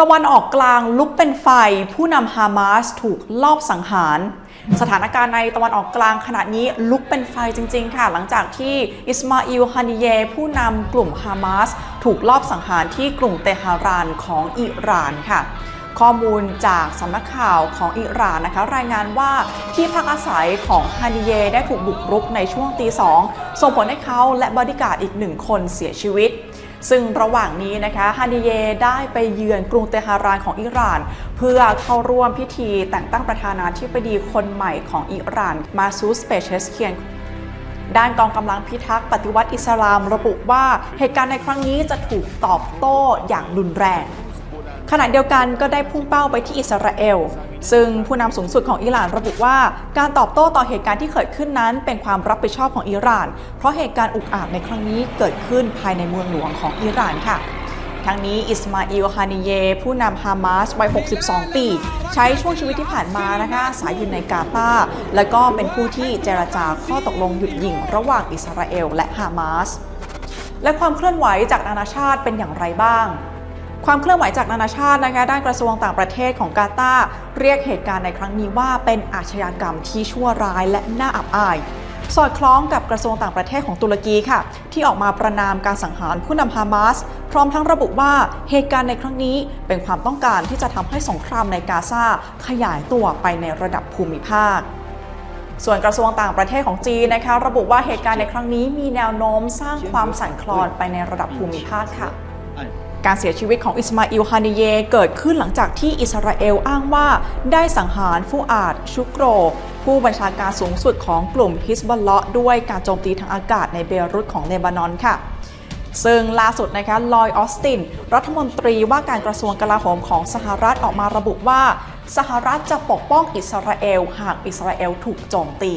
ตะวันออกกลางลุกเป็นไฟ ผู้นำฮามาสถูกลอบสังหาร สถานการณ์ในตะวันออกกลางขณะนี้ลุกเป็นไฟจริง ๆ ค่ะ หลังจากที่อิสมาอิลฮานิเย ผู้นำกลุ่มฮามาสถูกลอบสังหารที่กรุงเตหะรานของอิหร่านค่ะข้อมูลจากสำนักข่าวของอิหร่านนะคะรายงานว่าที่พักอาศัยของฮานิเยได้ถูกบุกรุกในช่วงตีสองส่งผลให้เขาและบอดี้การ์ดอีกหนึ่งคนเสียชีวิต ซึ่งระหว่างนี้นะคะฮานิเยได้ไปเยือนกรุงเตหะรานของอิหร่าน เพื่อเข้าร่วมพิธีแต่งตั้งประธานาธิบดีคนใหม่ของอิหร่าน มาซูสเปเชสเคียนด้านกองกำลังพิทักษ์ปฏิวัติอิสลามระบุว่าเหตุการณ์ในครั้งนี้จะถูกตอบโต้อย่างรุนแรง ขณะเดียวกันก็ได้พุ่งเป้าไปที่อิสราเอล ซึ่งผู้นำสูงสุดของอิหร่านระบุว่าการตอบโต้ต่อเหตุการณ์ที่เกิดขึ้นนั้น เป็นความรับผิดชอบของอิหร่าน เพราะเหตุการณ์อุกอาจในครั้งนี้เกิดขึ้นภายในเมืองหลวงของอิหร่านค่ะทั้งนี้อิสมาอิลฮานิเย ผู้นำฮามาสวัย 62 ปี ใช้ช่วงชีวิตที่ผ่านมานะคะอาศัยอยู่ในกาตาร์และก็เป็นผู้ที่เจรจาข้อตกลงหยุดยิงระหว่างอิสราเอลและฮามาสและความเคลื่อนไหวจากนานาชาติเป็นอย่างไรบ้าง ความเคลื่อนไหวจากนานาชาตินะคะด้านกระทรวงต่างประเทศของกาตาร์เรียกเหตุการณ์ในครั้งนี้ว่าเป็นอาชญากรรมที่ชั่วร้ายและน่าอับอาย สอดคล้องกับกระทรวงต่างประเทศของตุรกีค่ะ ที่ออกมาประนามการสังหารผู้นำฮามาส พร้อมทั้งระบุว่าเหตุการณ์ในครั้งนี้เป็นความต้องการที่จะทำให้สงครามในกาซาขยายตัวไปในระดับภูมิภาคส่วนกระทรวงต่างประเทศของจีนนะคะ ระบุว่าเหตุการณ์ในครั้งนี้มีแนวโน้มสร้างความสั่นคลอนไปในระดับภูมิภาคค่ะ การเสียชีวิตของอิสมาอิลฮานิเยเกิดขึ้นหลังจากที่อิสราเอลอ้างว่า ได้สังหารฟูอาด ชุกโร ผู้บัญชาการสูงสุดของกลุ่มฮิสบอลเลาะด้วยการโจมตีทางอากาศในเบรุตของเลบานอนค่ะซึ่งล่าสุดนะคะลอยออสติน รัฐมนตรีว่าการกระทรวงกลาโหมของสหรัฐออกมาระบุว่า สหรัฐจะปกป้องอิสราเอล หากอิสราเอลถูกโจมตี